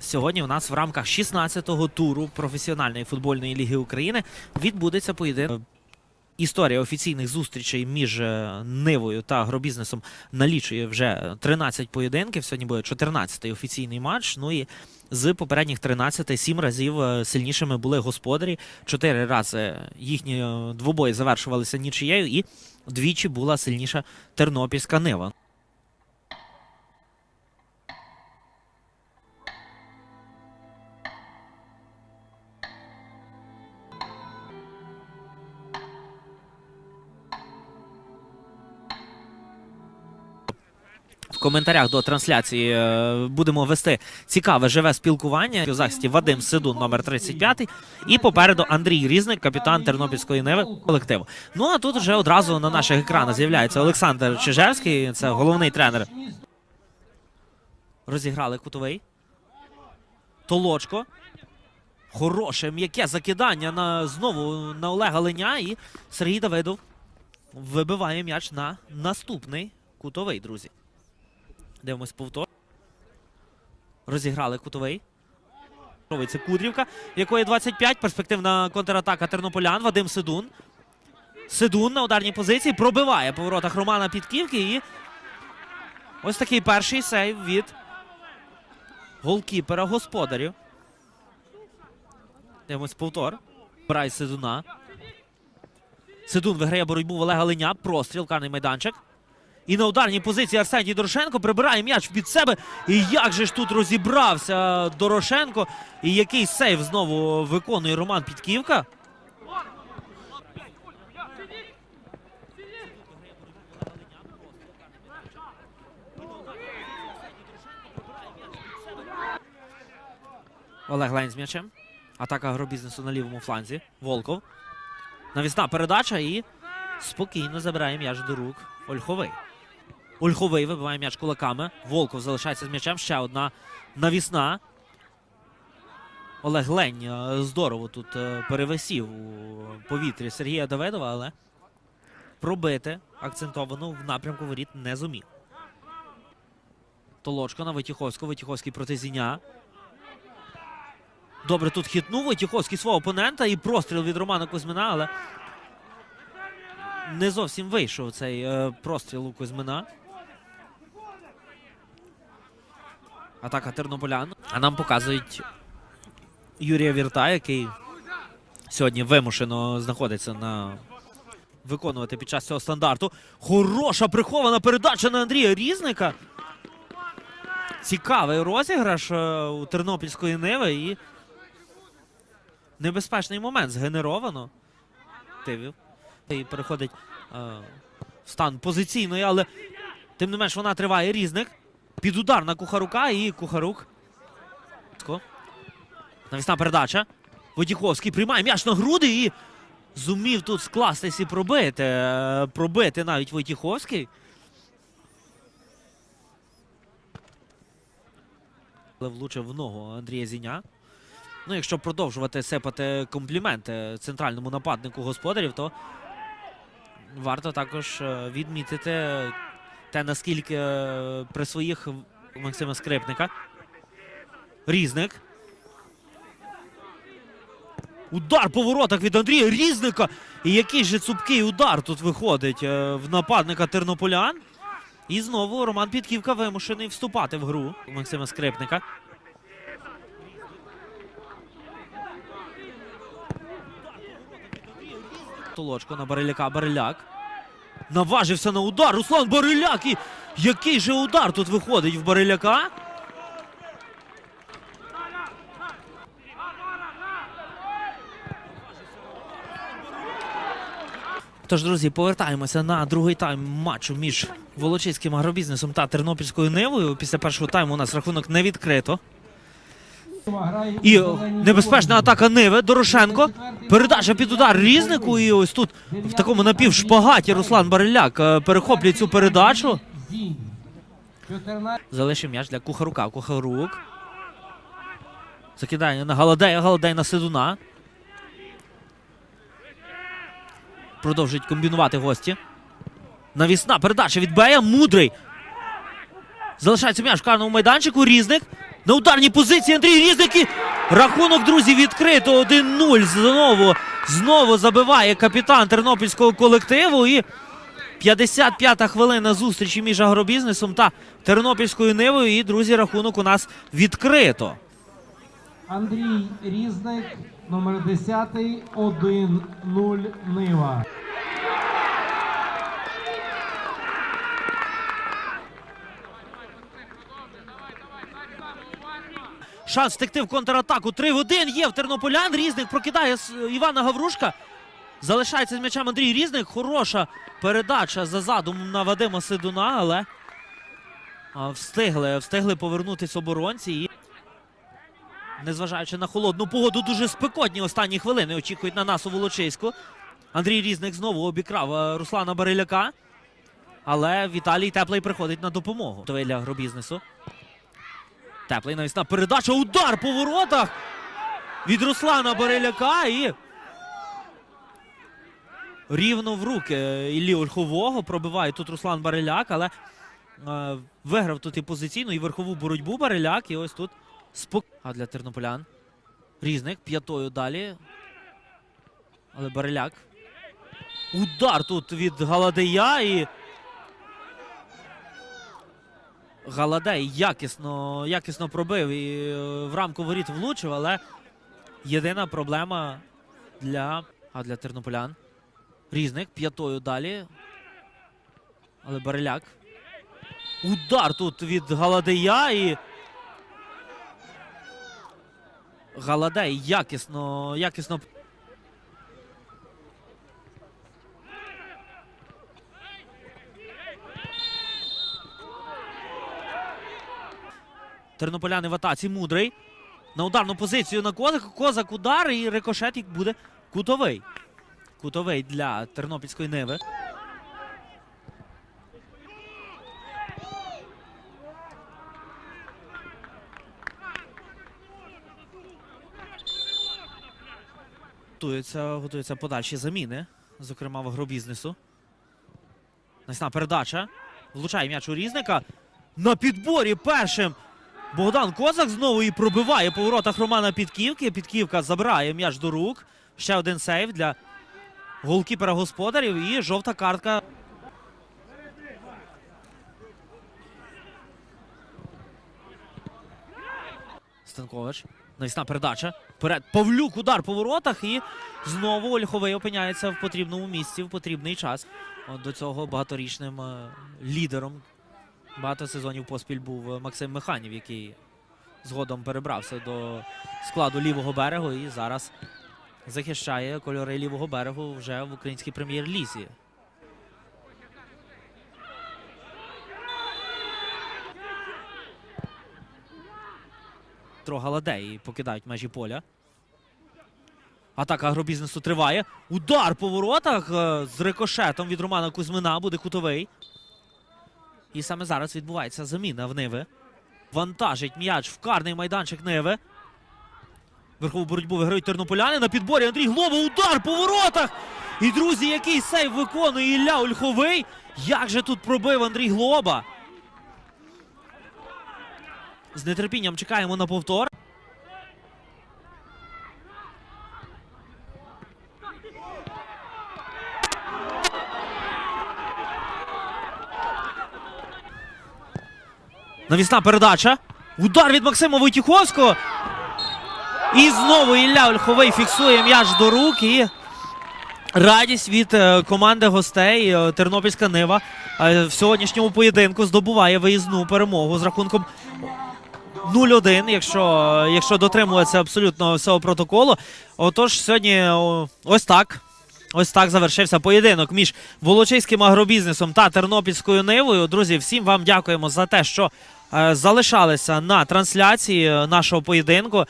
Сьогодні у нас в рамках 16-го туру професіональної футбольної ліги України відбудеться поєдинок. Історія офіційних зустрічей між е, Нивою та агробізнесом налічує вже 13 поєдинків. Сьогодні буде 14-й офіційний матч. Ну і з попередніх 13 сім разів е, сильнішими були господарі. Чотири рази їхні е, двобої завершувалися нічиєю, і двічі була сильніша тернопільська нива. Коментарях до трансляції е, будемо вести цікаве живе спілкування. У захисті Вадим Сидун, номер 35, і попереду Андрій Різник, капітан Тернопільської Неви колективу. Ну а тут вже одразу на наших екранах з'являється Олександр Чижевський, це головний тренер. Розіграли кутовий. Толочко. Хороше м'яке закидання на знову на Олега Леня. І Сергій Давидов вибиває м'яч на наступний кутовий, друзі. Дивимось повтор. Розіграли кутовий. Це Кудрівка, якої 25. Перспективна контратака тернополян. Вадим Сидун. Сидун на ударній позиції пробиває по воротах Романа Підківки. І ось такий перший сейв від голкіпера господарів. Дивимось повтор. Брай Сидуна. Сидун виграє боротьбу Олега Леня. Простріл, карний майданчик. І на ударній позиції Арсеній Дорошенко прибирає м'яч під себе. І як же ж тут розібрався Дорошенко. І який сейв знову виконує Роман Підківка. Олег Лень з м'ячем. Атака агробізнесу на лівому фланзі. Волков. Навісна передача і спокійно забирає м'яч до рук. Ольховий. Ольховий вибиває м'яч кулаками. Волков залишається з м'ячем. Ще одна навісна. Олег Лень е, здорово тут е, перевисів у повітрі Сергія Давидова, але пробити акцентовано в напрямку воріт не зумів. Толочко на Витіховську. Витіховський проти Зіня. Добре, тут хитнув Витіховський свого опонента і простріл від Романа Кузьмина, але не зовсім вийшов цей е, простріл у Кузьмина. Атака тернополян. А нам показують Юрія Вірта, який сьогодні вимушено знаходиться на виконувати під час цього стандарту. Хороша прихована передача на Андрія Різника. Цікавий розіграш е, у Тернопільської Ниви і небезпечний момент згенеровано. Тивів. І переходить е, стан позиційної, але тим не менш вона триває різник. Під удар на Кухарука і Кухарук. Навісна передача. Водіховський приймає м'яч на груди і зумів тут скластись і пробити. Е, Пробити навіть Войтіховський. Але влучив в ногу Андрія Зіня. Ну, якщо продовжувати сипати компліменти центральному нападнику господарів, то варто також е, відмітити те, наскільки е, при своїх Максима Скрипника. Різник. Удар по воротах від Андрія Різника. І який же цупкий удар тут виходить е, в нападника тернополян. І знову Роман Підківка вимушений вступати в гру Максима Скрипника. Толочко на Бариляка. Бариляк. Наважився на удар. Руслан Бариляк. І який же удар тут виходить в Бариляка? Тож, друзі, повертаємося на другий тайм матчу між Волочиським агробізнесом та Тернопільською Нивою. Після першого тайму у нас рахунок не відкрито. І небезпечна атака Ниви. Дорошенко. Передача під удар різнику. І ось тут в такому напівшпагаті Руслан Бариляк е, перехоплює цю передачу. Залишив м'яч для Кухарука. Кухарук. Закидає на Галадея. Галадей на Сидуна. Продовжують комбінувати гості. Навісна передача від Бея. Мудрий. Залишається м'яч в карному майданчику. Різник. На ударній позиції Андрій Різник і рахунок, друзі, відкрито 1-0. Знову, знову забиває капітан тернопільського колективу. І 55-та хвилина зустрічі між агробізнесом та тернопільською нивою. І, друзі, рахунок у нас відкрито. Андрій Різник, номер 10, 1-0 Нива. Шанс втекти в контратаку. 3 в 1 є в тернополян. Різник прокидає Івана Гаврушка. Залишається з м'ячем Андрій Різник. Хороша передача за задум на Вадима Сидуна, але встигли, встигли повернутись оборонці. І, незважаючи на холодну погоду, дуже спекотні останні хвилини очікують на нас у Волочиську. Андрій Різник знову обікрав е, Руслана Бариляка. Але Віталій Теплий приходить на допомогу. Для агробізнесу. Теплий навісна передача. Удар по воротах від Руслана Бариляка і рівно в руки Іллі Ольхового. Пробиває тут Руслан Бариляк, але е, виграв тут і позиційну, і верхову боротьбу Бариляк. І ось тут спок... А для тернополян. Різник п'ятою далі. Але Бариляк. Удар тут від Галадея і. Галадей якісно, якісно пробив і е, в рамку воріт влучив, але єдина проблема для, а для тернополян. Різник п'ятою далі. Але Бариляк. Удар тут від Галадея і. Галадей якісно, якісно. Тернополяни в атаці мудрий. На ударну позицію на козак. Козак удар і рикошет буде кутовий. Кутовий для тернопільської ниви. Готуються, готуються подальші заміни, зокрема в агробізнесу. Насна передача. Влучає м'яч у різника. На підборі першим Богдан Козак знову і пробиває по воротах Романа Підківки. Підківка забирає м'яч до рук. Ще один сейв для голкіпера господарів і жовта картка. Станкович. Навісна передача. Вперед. Павлюк удар по воротах і знову Ольховий опиняється в потрібному місці в потрібний час. До цього багаторічним е, лідером багато сезонів поспіль був е, Максим Механів, який згодом перебрався до складу лівого берегу і зараз захищає кольори лівого берегу вже в українській прем'єр-лізі. Петро Галадей покидають межі поля. Атака агробізнесу триває. Удар по воротах е, з рикошетом від Романа Кузьмина буде кутовий. І саме зараз відбувається заміна в Ниви. Вантажить м'яч в карний майданчик Ниви. Верхову боротьбу виграють тернополяни. На підборі Андрій Глоба. Удар по воротах. І, друзі, який сейв виконує Ілля Ольховий. Як же тут пробив Андрій Глоба? З нетерпінням чекаємо на повтор. Навісна передача. Удар від Максима Войтіховського. І знову Ілля Ольховий фіксує м'яч до рук. І радість від е, команди гостей е, Тернопільська Нива е, в сьогоднішньому поєдинку здобуває виїзну перемогу з рахунком 0-1, якщо, якщо дотримуватися абсолютно всього протоколу. Отож, сьогодні ось так. Ось так завершився поєдинок між Волочиським агробізнесом та Тернопільською Нивою. Друзі, всім вам дякуємо за те, що залишалися на трансляції е, нашого поєдинку.